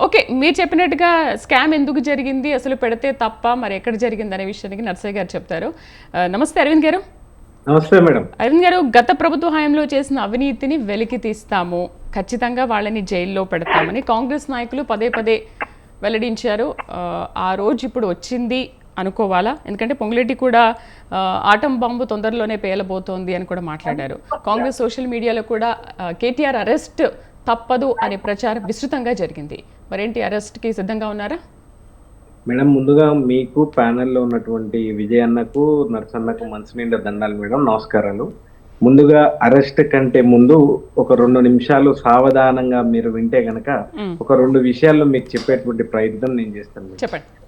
Okay మీరు చెప్పినట్టుగా scam ఎందుకు జరిగింది? అసలు పెడితే తప్ప మరి ఎక్కడ జరిగింది అనే విషయానికి నర్సయ్య గారు చెప్తారు. నమస్తే అరవింద్ గారు. నమస్తే మేడం. అరవింద్ గారు గత ప్రభుత్వ హయాంలో చేసిన అవినీతిని వెలికి తీస్తాము. ఖచ్చితంగా వాళ్ళని జైల్లో పెడతామని కాంగ్రెస్ నాయకులు పదే పదే వెల్లడించారు. ఆ, రోజు ఇప్పుడు వచ్చింది అనుకోవాలా? ఎందుకంటే పొంగులేటి కూడా ఆటం బాంబు తొందరలోనే పేలబోతోంది అని కూడా మాట్లాడారు. కాంగ్రెస్ సోషల్ మీడియాలో కూడా కేటీఆర్ అరెస్ట్ తప్పదు అనే ప్రచారం విస్తృతంగా జరిగింది. మరేంటి అరెస్ట్కి సిద్ధంగా ఉన్నారా? మేడం ముందుగా మీకు ప్యానెల్లో ఉన్నటువంటి విజయన్నకు నరసన్నకు మనసు నిండా దండాలు మేడం నమస్కారాలు. ముందుగా అరెస్ట్ కంటే ముందు ఒక రెండు నిమిషాలు సావధానంగా మీరు వింటే గనక. ఒక రెండు విషయాలు మీకు చెప్పేటువంటి ప్రయత్నం నేను చేస్తాను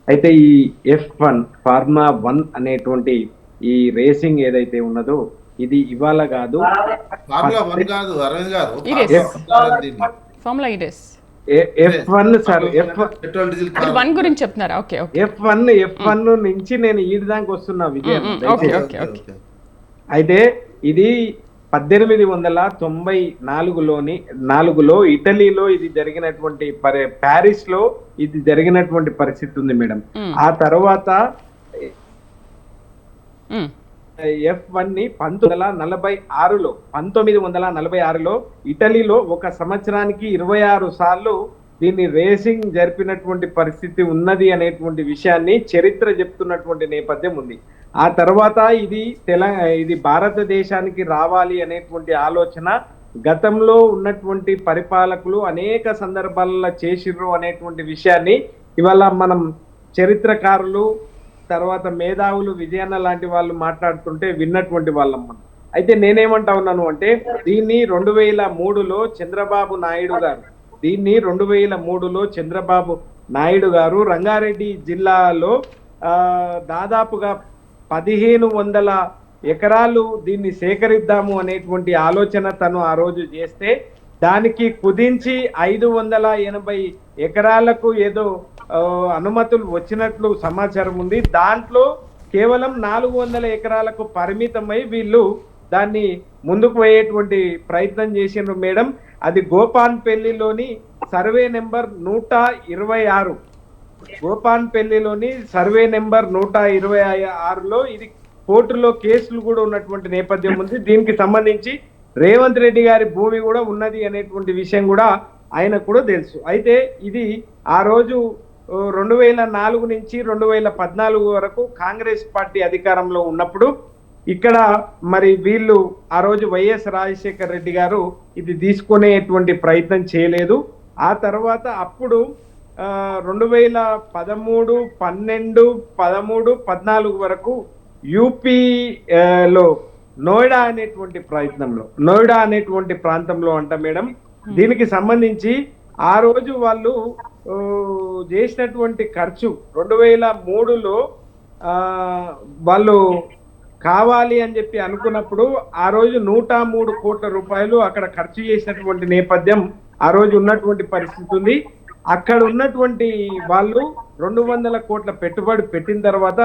అయితే ఈ ఎఫ్ వన్ ఫార్మా వన్ అనేటువంటి ఈ రేసింగ్ ఏదైతే ఉన్నదో ఇది ఇవాళ కాదు ఫార్ములా వన్ కాదు Aravind garu. F one sir F petrol diesel one గురించి చెప్తున్నారా? Okay okay. F one F one నుంచి నేను ఈ దానికి వస్తున్నా విజయం. అయితే ఇది పద్దెనిమిది వందల తొంభై నాలుగులోని నాలుగులో ఇటలీలో ఇది జరిగినటువంటి పరి ప్యారిస్లో ఇది జరిగినటువంటి పరిస్థితి ఉంది మేడం. ఆ తర్వాత. ఎఫ్ వన్ని పంతొమ్మిది వందల నలభై ఆరులో పంతొమ్మిది వందల నలభై ఆరులో ఇటలీలో ఒక సంవత్సరానికి ఇరవై ఆరు సార్లు దీన్ని రేసింగ్ జరిపినటువంటి పరిస్థితి ఉన్నది అనేటువంటి విషయాన్ని చరిత్ర చెప్తున్నటువంటి నేపథ్యం ఉంది. ఆ తర్వాత ఇది తెల ఇది భారతదేశానికి రావాలి అనేటువంటి ఆలోచన గతంలో ఉన్నటువంటి పరిపాలకులు అనేక సందర్భాలలో చేసిర్రు అనేటువంటి విషయాన్ని ఇవాళ మనం చరిత్రకారులు తర్వాత మేధావులు విజయన్న లాంటి వాళ్ళు మాట్లాడుతుంటే విన్నటువంటి వాళ్ళం మనం అయితే నేనేమంటా ఉన్నాను అంటే దీన్ని రెండు వేల మూడులో చంద్రబాబు నాయుడు గారు దీన్ని రెండు వేల మూడులో చంద్రబాబు నాయుడు గారు రంగారెడ్డి జిల్లాలో ఆ, దాదాపుగా పదిహేను వందల ఎకరాలు దీన్ని సేకరిద్దాము అనేటువంటి ఆలోచన తను ఆ రోజు చేస్తే దానికి కుదించి ఐదు వందల ఎనభై ఎకరాలకు ఏదో అనుమతులు వచ్చినట్లు సమాచారం ఉంది. దాంట్లో కేవలం నాలుగు వందల ఎకరాలకు పరిమితమై వీళ్ళు దాన్ని ముందుకు పోయేటువంటి ప్రయత్నం చేసిండ్రు మేడం. అది గోపాన్పల్లిలోని సర్వే నెంబర్ నూట ఇరవై ఆరు. గోపాన్పల్లిలోని సర్వే నెంబర్ నూట ఇరవై ఆరులో ఇది కోర్టులో కేసులు కూడా ఉన్నటువంటి నేపథ్యం ఉంది. దీనికి సంబంధించి రేవంత్ రెడ్డి గారి భూమి కూడా ఉన్నది అనేటువంటి విషయం కూడా ఆయనకు కూడా తెలుసు. అయితే ఇది ఆ రోజు రెండు వేల నాలుగు నుంచి రెండు వేల పద్నాలుగు వరకు కాంగ్రెస్ పార్టీ అధికారంలో ఉన్నప్పుడు ఇక్కడ మరి వీళ్ళు ఆ రోజు వైఎస్ రాజశేఖర్ రెడ్డి గారు ఇది తీసుకునేటువంటి ప్రయత్నం చేయలేదు. ఆ తర్వాత అప్పుడు రెండు వేల పదమూడు పన్నెండు పదమూడు పద్నాలుగు వరకు యూపీలో నోయిడా అనేటువంటి ప్రయత్నంలో నోయిడా అనేటువంటి ప్రాంతంలో అంట మేడం. దీనికి సంబంధించి ఆ రోజు వాళ్ళు చేసినటువంటి ఖర్చు రెండు వేల మూడులో ఆ, వాళ్ళు కావాలి అని చెప్పి అనుకున్నప్పుడు ఆ రోజు నూట మూడు కోట్ల రూపాయలు అక్కడ ఖర్చు చేసినటువంటి నేపథ్యం ఆ రోజు ఉన్నటువంటి పరిస్థితి ఉంది. అక్కడ ఉన్నటువంటి వాళ్ళు రెండు వందల కోట్ల పెట్టుబడి పెట్టిన తర్వాత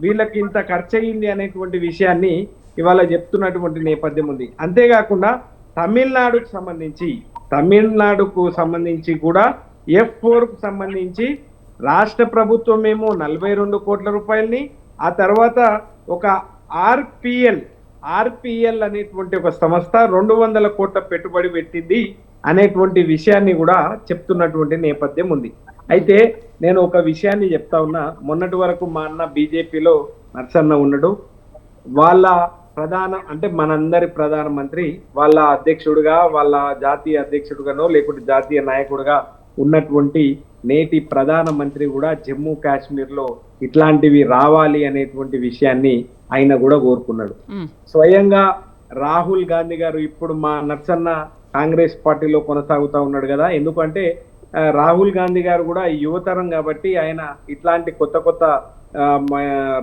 వీళ్ళకి ఇంత ఖర్చు అయింది అనేటువంటి విషయాన్ని ఇవాళ చెప్తున్నటువంటి నేపథ్యం ఉంది. అంతేకాకుండా తమిళనాడుకు సంబంధించి తమిళనాడుకు సంబంధించి కూడా ఎఫ్ ఫోర్కు సంబంధించి రాష్ట్ర ప్రభుత్వం ఏమో నలభై రెండు కోట్ల రూపాయలని ఆ తర్వాత ఒక ఆర్పిఎల్ ఆర్పిఎల్ అనేటువంటి ఒక సంస్థ రెండు వందల కోట్ల పెట్టుబడి పెట్టింది అనేటువంటి విషయాన్ని కూడా చెప్తున్నటువంటి నేపథ్యం ఉంది. అయితే నేను ఒక విషయాన్ని చెప్తా ఉన్నా. మొన్నటి వరకు మా అన్న బీజేపీలో నర్సన్న ఉన్నాడు. వాళ్ళ ప్రధాన అంటే మనందరి ప్రధానమంత్రి వాళ్ళ అధ్యక్షుడిగా వాళ్ళ జాతీయ అధ్యక్షుడిగానో లేకుంటే జాతీయ నాయకుడిగా ఉన్నటువంటి నేటి ప్రధాన మంత్రి కూడా జమ్మూ కాశ్మీర్లో ఇట్లాంటివి రావాలి అనేటువంటి విషయాన్ని ఆయన కూడా కోరుకున్నాడు. స్వయంగా రాహుల్ గాంధీ గారు ఇప్పుడు మా నర్సన్న కాంగ్రెస్ పార్టీలో కొనసాగుతా ఉన్నాడు కదా ఎందుకంటే రాహుల్ గాంధీ గారు కూడా యువతరం కాబట్టి ఆయన ఇట్లాంటి కొత్త కొత్త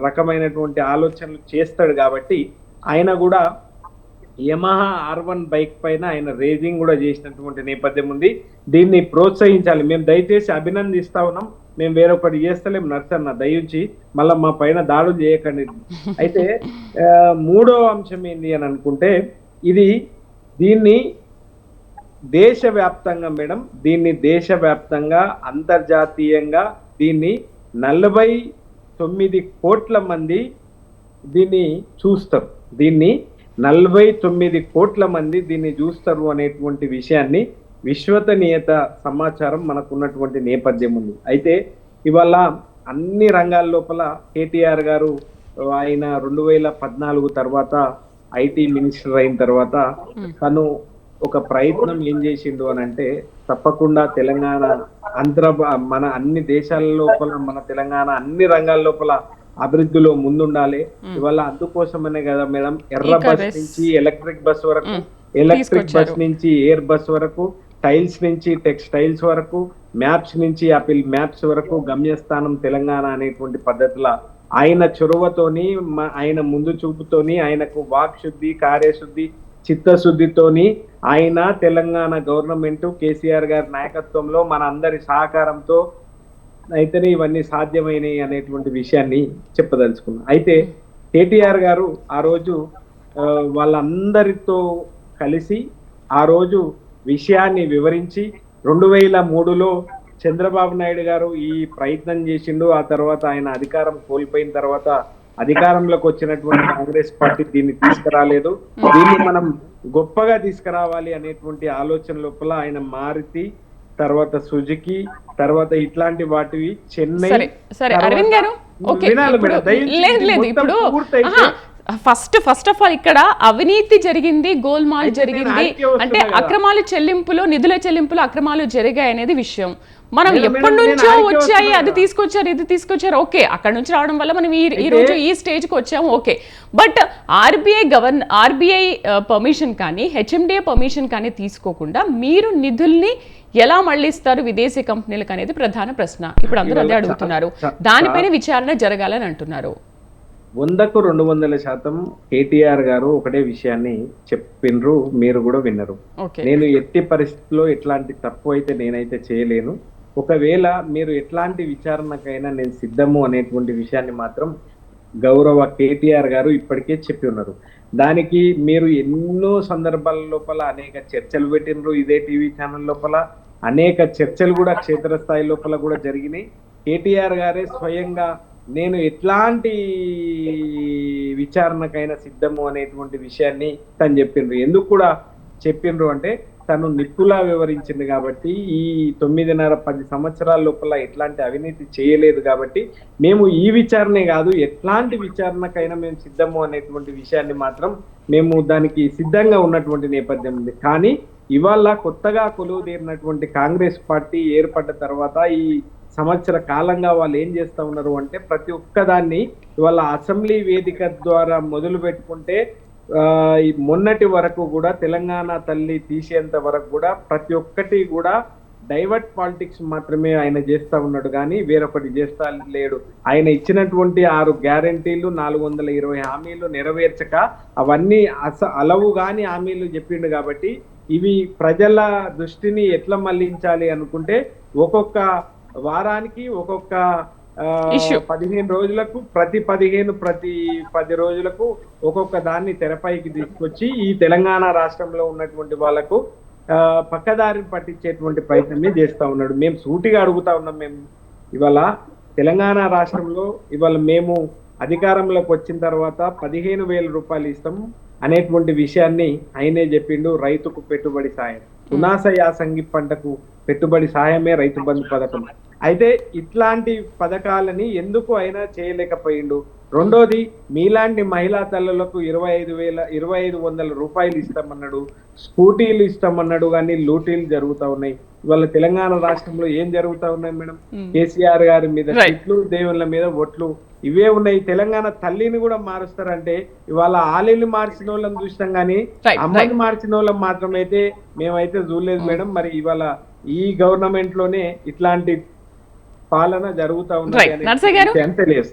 రకమైనటువంటి ఆలోచనలు చేస్తాడు కాబట్టి ఆయన కూడా యమహా ఆర్ వన్ బైక్ పైన ఆయన రేసింగ్ కూడా చేసినటువంటి నేపథ్యం ఉంది. దీన్ని ప్రోత్సహించాలి. మేము దయచేసి అభినందిస్తా ఉన్నాం. మేము వేరొకటి చేస్తలేం. నర్సన్న దయించి మళ్ళీ మా పైన దాడులు చేయకండి. అయితే మూడో అంశం ఏంటి అని అనుకుంటే ఇది దీన్ని దేశవ్యాప్తంగా మేడం దీన్ని దేశవ్యాప్తంగా అంతర్జాతీయంగా దీన్ని నలభై తొమ్మిది కోట్ల మంది దీన్ని చూస్తారు. దీన్ని నలభై తొమ్మిది కోట్ల మంది దీన్ని చూస్తారు అనేటువంటి విషయాన్ని విశ్వసనీయత సమాచారం మనకు ఉన్నటువంటి నేపథ్యం ఉంది. అయితే ఇవాళ అన్ని రంగాల లోపల కేటీఆర్ గారు ఆయన రెండు వేల పద్నాలుగు తర్వాత ఐటీ మినిస్టర్ అయిన తర్వాత తను ఒక ప్రయత్నం ఏం చేసిండు అని అంటే తప్పకుండా తెలంగాణ అంతర మన అన్ని దేశాల లోపల మన తెలంగాణ అన్ని రంగాల లోపల అభివృద్ధిలో ముందుండాలి ఇవాళ అందుకోసమనే కదా మేడం ఎర్ర బస్ నుంచి ఎలక్ట్రిక్ బస్ వరకు. Electric bus. నుంచి ఎయిర్ బస్ వరకు టైల్స్ నుంచి టెక్స్టైల్స్ వరకు మ్యాప్స్ నుంచి యాపిల్ మ్యాప్స్ వరకు గమ్యస్థానం తెలంగాణ అనేటువంటి పద్ధతుల ఆయన చొరవతోని ఆయన ముందు చూపుతోని ఆయనకు వాక్ శుద్ధి కార్యశుద్ధి చిత్తశుద్ధితోని ఆయన తెలంగాణ గవర్నమెంట్ కేసీఆర్ గారి నాయకత్వంలో మన అందరి సహకారంతో అయితేనే ఇవన్నీ సాధ్యమైనవి అనేటువంటి విషయాన్ని చెప్పదలుచుకున్నా. అయితే కేటీఆర్ గారు ఆ రోజు వాళ్ళందరితో కలిసి ఆ రోజు విషయాన్ని వివరించి రెండు వేల మూడులో చంద్రబాబు నాయుడు గారు ఈ ప్రయత్నం చేసిండు ఆ తర్వాత ఆయన అధికారం కోల్పోయిన తర్వాత అధికారంలోకి వచ్చినటువంటి కాంగ్రెస్ పార్టీ దీన్ని తీసుకురాలేదు. దీన్ని మనం గొప్పగా తీసుకురావాలి అనేటువంటి ఆలోచన లోపల ఆయన మారుతి తర్వాత సుజుకి తర్వాత ఇట్లాంటి వాటివి చెన్నై సరే అరవింద్ గారు ఓకే లేదు లేదు ఇప్పుడు ఫస్ట్ ఫస్ట్ ఆఫ్ ఆల్ ఇక్కడ అవినీతి జరిగింది గోల్మాల్ జరిగింది అంటే. అక్రమాలు చెల్లింపులు నిధుల చెల్లింపులు అక్రమాలు జరిగాయి అనేది విషయం మనం ఎప్పటి నుంచో వచ్చాయి అది. తీసుకొచ్చారు ఇది తీసుకొచ్చారు. ఓకే అక్కడ నుంచి రావడం వల్ల మనం ఈ రోజు ఈ స్టేజ్కి వచ్చాము okay. But RBI గవర్న RBI permission కానీ హెచ్ఎండిఏ పర్మిషన్ కానీ తీసుకోకుండా మీరు నిధుల్ని ఎలా మళ్ళిస్తారు విదేశీ కంపెనీలకు అనేది ప్రధాన ప్రశ్న. ఇప్పుడు అందరూ అదే అడుగుతున్నారు. దానిపైన విచారణ జరగాలని అంటున్నారు. వందకు రెండు వందల శాతం కేటీఆర్ గారు ఒకటే విషయాన్ని చెప్పిండ్రు మీరు కూడా విన్నరు. ఓకే. నేను ఎట్టి పరిస్థితుల్లో ఎట్లాంటి తప్పు అయితే నేనైతే చేయలేను. ఒకవేళ మీరు ఎట్లాంటి విచారణకైనా నేను సిద్ధము అనేటువంటి విషయాన్ని మాత్రం గౌరవ కేటీఆర్ గారు ఇప్పటికే చెప్పి ఉన్నారు. దానికి మీరు ఎన్నో సందర్భాల లోపల అనేక చర్చలు పెట్టినరు ఇదే టీవీ ఛానల్ లోపల అనేక చర్చలు కూడా క్షేత్రస్థాయి లోపల కూడా జరిగినాయి. కేటీఆర్ గారే స్వయంగా నేను ఎట్లాంటి విచారణకైనా సిద్ధము అనేటువంటి విషయాన్ని తను చెప్పిండ్రు. ఎందుకు కూడా చెప్పిండ్రు అంటే తను నిప్పులా వివరించింది కాబట్టి ఈ తొమ్మిదిన్నర పది సంవత్సరాల లోపల ఎట్లాంటి అవినీతి చేయలేదు కాబట్టి మేము ఈ విచారణే కాదు ఎట్లాంటి విచారణకైనా మేము సిద్ధము అనేటువంటి విషయాన్ని మాత్రం మేము దానికి సిద్ధంగా ఉన్నటువంటి నేపథ్యం ఉంది. కానీ ఇవాళ కొత్తగా కొలువు తీరినటువంటి కాంగ్రెస్ పార్టీ ఏర్పడ్డ తర్వాత ఈ సంవత్సర కాలంగా వాళ్ళు ఏం చేస్తా ఉన్నారు అంటే ప్రతి ఒక్కదాన్ని ఇవాళ అసెంబ్లీ వేదిక ద్వారా మొదలు పెట్టుకుంటే మొన్నటి వరకు కూడా తెలంగాణ తల్లి తీసేంత వరకు కూడా ప్రతి ఒక్కటి కూడా డైవర్ట్ పాలిటిక్స్ మాత్రమే ఆయన చేస్తా ఉన్నాడు కానీ వేరొకటి చేస్తా లేడు. ఆయన ఇచ్చినటువంటి ఆరు గ్యారంటీలు నాలుగు వందల ఇరవై హామీలు నెరవేర్చక అవన్నీ అస అలవు కాని హామీలు చెప్పిండు కాబట్టి ఇవి ప్రజల దృష్టిని ఎట్లా మళ్ళించాలి అనుకుంటే ఒక్కొక్క వారానికి ఒక్కొక్క పదిహేను రోజులకు ప్రతి పదిహేను ప్రతి పది రోజులకు ఒక్కొక్క దాన్ని తెరపైకి తీసుకొచ్చి ఈ తెలంగాణ రాష్ట్రంలో ఉన్నటువంటి వాళ్ళకు పక్కదారిని పట్టించేటువంటి ప్రయత్నమే చేస్తా ఉన్నాడు. మేము సూటిగా అడుగుతా ఉన్నాం మేము. ఇవాళ తెలంగాణ రాష్ట్రంలో ఇవాళ మేము అధికారంలోకి వచ్చిన తర్వాత పదిహేను వేల రూపాయలు ఇస్తాం అనేటువంటి విషయాన్ని ఆయనే చెప్పిండు రైతుకు పెట్టుబడి సాయం. పునాస యాసంగి పంటకు పెట్టుబడి సాయమే రైతు బంధు పథకం. అయితే ఇట్లాంటి పథకాలని ఎందుకు అయినా చేయలేకపోయిండు? రెండోది మీలాంటి మహిళా తల్లులకు ఇరవై ఐదు వేల ఇరవై ఐదు వందల రూపాయలు ఇస్తామన్నాడు. స్కూటీలు ఇస్తామన్నాడు కానీ లూటీలు జరుగుతా ఉన్నాయి. ఇవాళ తెలంగాణ రాష్ట్రంలో ఏం జరుగుతా ఉన్నాయి మేడం. కేసీఆర్ గారి మీద. తిట్లు దేవుళ్ళ మీద ఒట్లు ఇవే ఉన్నాయి. తెలంగాణ తల్లిని కూడా మారుస్తారంటే ఇవాళ ఆలీని మార్చిన వాళ్ళని చూసినాం కానీ అమ్మని right. మార్చిన వాళ్ళని మాత్రమైతే మేమైతే చూడలేదు మేడం. మరి ఇవాళ ఈ గవర్నమెంట్లోనే ఇట్లాంటి పాలన జరుగుతా గారు? తెలియజేస్తాం